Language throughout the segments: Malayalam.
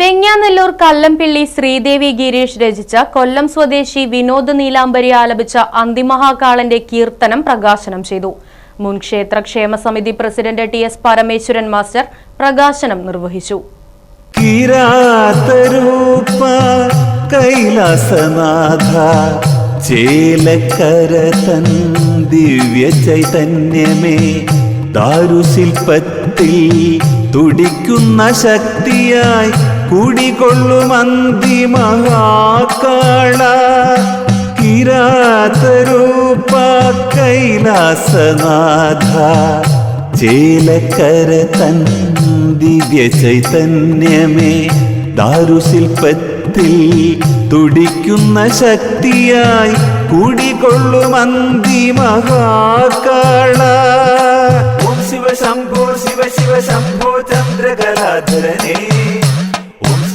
വെങ്ങാനല്ലൂർ കല്ലംപിള്ളി ശ്രീദേവി ഗിരീഷ് രചിച്ച കൊല്ലം സ്വദേശി വിനോദ് നീലാംബരി ആലപിച്ച അന്തിമഹാകാളന്റെ കീർത്തനം പ്രകാശനം ചെയ്തു. മുൻ ക്ഷേത്ര ക്ഷേമ സമിതി president T S Parameswaran master പ്രകാശനം നിർവഹിച്ചു. കൈലാസനാഥ ദാരുശില്പത്തിൽ തുടിക്കുന്ന ശക്തിയായി കുടികൊള്ളും അന്തിമഹാകാള കിരാതരൂപ കൈലാസനാഥ. ചേലക്കര തൻ ദിവ്യ ചൈതന്യമേ. ദാരുശില്പത്തിൽ തുടിക്കുന്ന ശക്തിയായി കുടികൊള്ളും അന്തിമഹാകാള ഓം ശിവ ശംഭോ ശിവ ശിവ ശംഭോ ചന്ദ്രകലാധരനേ.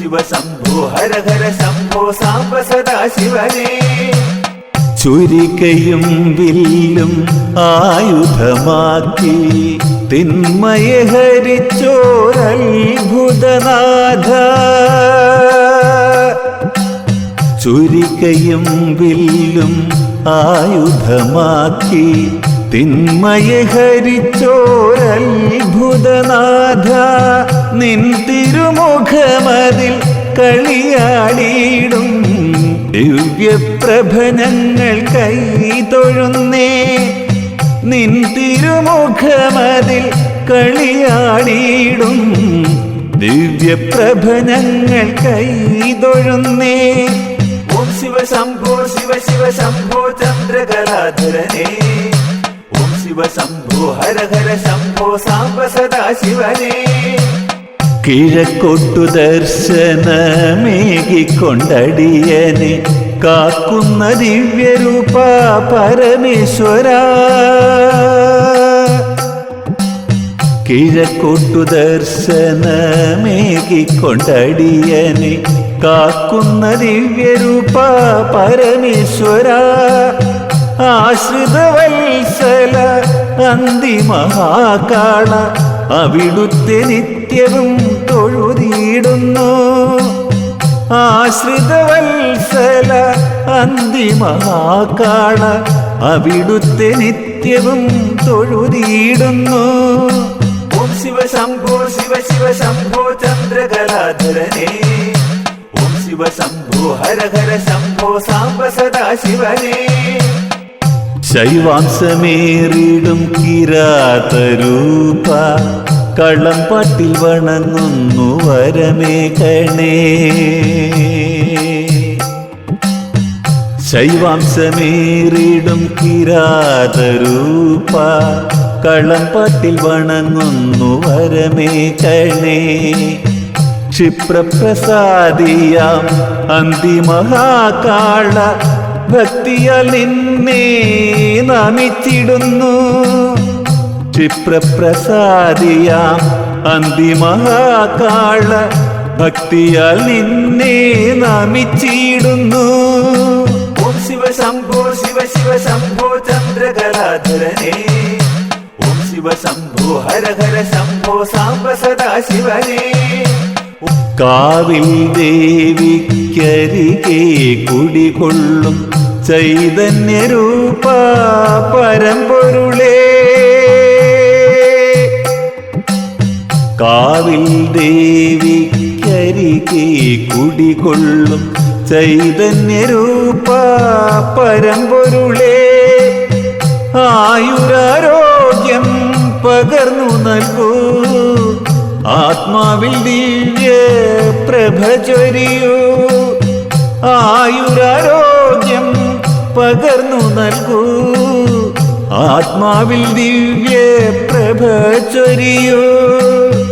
ശിവ ശംഭോ ശംഭോ സാംബ സദാ ശിവനേ. ചുരികയും വില്ലും ആയുധമാക്കി തിന്മയെ ഹരിച്ചോരത്ഭുതനാഥ. ചുരികയും വില്ലും ആയുധമാക്കി തിന്മയെ ഹരിച്ചോരത്ഭുതനാഥ. നിൻ തിരുമുഖമതിൽ കളിയാടിയിടും. ദിവ്യപ്രഭനങ്ങൾ കൈ തൊഴുന്നേ. നിൻ തിരുമുഖമതിൽ കളിയാടിയിടും. ദിവ്യപ്രഭനങ്ങൾ കൈ തൊഴുന്നേ. ഓം ശിവ ശംഭോ ശിവ ശിവ ശംഭോ ചന്ദ്രകലാധരനേ. ഓം ശിവ ശംഭോ ഹര ഹര ശംഭോ സാംബ സദാ ശിവനേ കിഴക്കൊട്ടു ദർശനമേകിക്കൊണ്ടടിയനെ കാക്കുന്ന ദിവ്യരൂപ പരമേശ്വര. കിഴക്കൊട്ടു ദർശനമേകിക്കൊണ്ടടിയനെ കാക്കുന്ന ദിവ്യരൂപ പരമേശ്വര. ആശ്രിതവത്സല അന്തിമഹാകാള അവിടുത്തെ നിത്യവും തൊഴുതിയിടുന്നു. ആശ്രിതവത്സല അന്തിമഹാകാള അവിടുത്തെ നിത്യവും തൊഴുതിയിടുന്നു. ഓം ശിവ ശംഭോ ശിവ ശിവ ശംഭോ ചന്ദ്രകലാധരനേ. ഓം ശിവ ശംഭോ ഹര ഹര ശംഭോ സാംബ സദാ ശിവനേ. ശൈവാംശമേറിടും കിരാതരൂപ. കള്ളം പാട്ടിൽ വണങ്ങുന്നു വരമേ കണേ ശൈവാംശമേറിടും കിരാതരൂപ കള്ളം പാട്ടിൽ വണങ്ങുന്നു വരമേ കണേ ക്ഷിപ്രപ്രസാദിയാം അന്തിമഹാകാള ഭക്തിയാൽ നിന്നെ നമിച്ചിടുന്നു. ക്ഷിപ്രപ്രസാദിയാം അന്തിമഹാകാള ഭക്തിയാൽ നിന്നെ നമിച്ചിടുന്നു. ഓം ശിവ ശംഭോ ശിവ ശിവ ശംഭോ ചന്ദ്രകലാധരനേ. ഓം ശിവ ശംഭോ ഹര ഹര ശംഭോ സാംബ സദാ ശിവനേ. കാവിൽ ദേവിക്കരികെ കുടികൊള്ളും. ചൈതന്യരൂപ പരമ്പൊരുളേ കാവിൽ ദേവിക്കരികെ കുടികൊള്ളും. ചൈതന്യരൂപ പരമ്പൊരുളേ ആയുരാരോഗ്യം പകർന്നു നൽകൂ. ആത്മാവിൽ ദിവ്യ പ്രഭ ചൊരിയൂ ആയുരാരോഗ്യം പകർന്നു നൽകൂ. ആത്മാവിൽ ദിവ്യ പ്രഭ ചൊരിയൂ ഓം ശിവ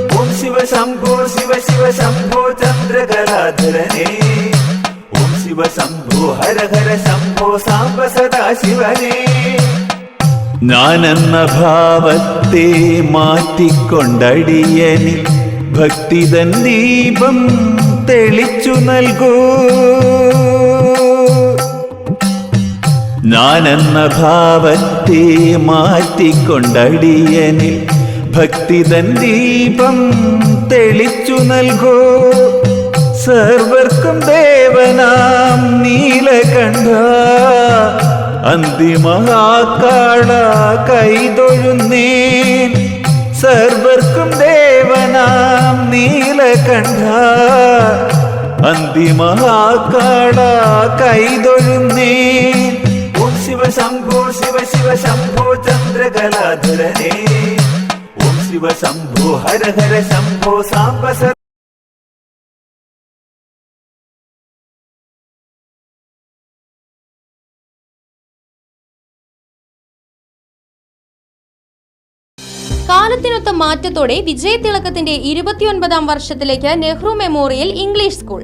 ശംഭോ ശിവ ശിവ ശംഭോ ചന്ദ്രകലാധരനേ. ഓം ശിവ ശംഭോ ഹര ഹര ശംഭോ സാംബ സദാശിവനേ. ഞാനെന്ന ഭാവത്തെ മാറ്റിക്കൊണ്ടടിയനി. ഭക്തിതൻ ദീപം തെളിച്ചു നൽകൂ. ഞാനെന്ന ഭാവത്തെ മാറ്റിക്കൊണ്ടടിയനിൽ ഭക്തിതൻ ദീപം തെളിച്ചു നൽകോ. സർവർക്കും ദേവനാം നീലകണ്ഠ. അന്തിമഹാക്കാള കൈതൊഴുന്നേൻ. സർവർക്കും ദേവനാം നീലകണ്ഠ. അന്തിമഹാക്കാള കൈതൊഴുന്നേൻ. ഓം ശിവ ശംഭോ ശിവ ശിവ ശംഭോ ചന്ദ്രകലാധുരനേ. ശിവ ശംഭോ ഹര ഹര ശംഭോ സാംബ കാലത്തിനൊത്ത മാറ്റത്തോടെ വിജയതിളക്കത്തിന്റെ ഇരുപത്തിയൊൻപതാം വർഷത്തിലേക്ക് നെഹ്റു മെമ്മോറിയൽ ഇംഗ്ലീഷ് സ്കൂൾ.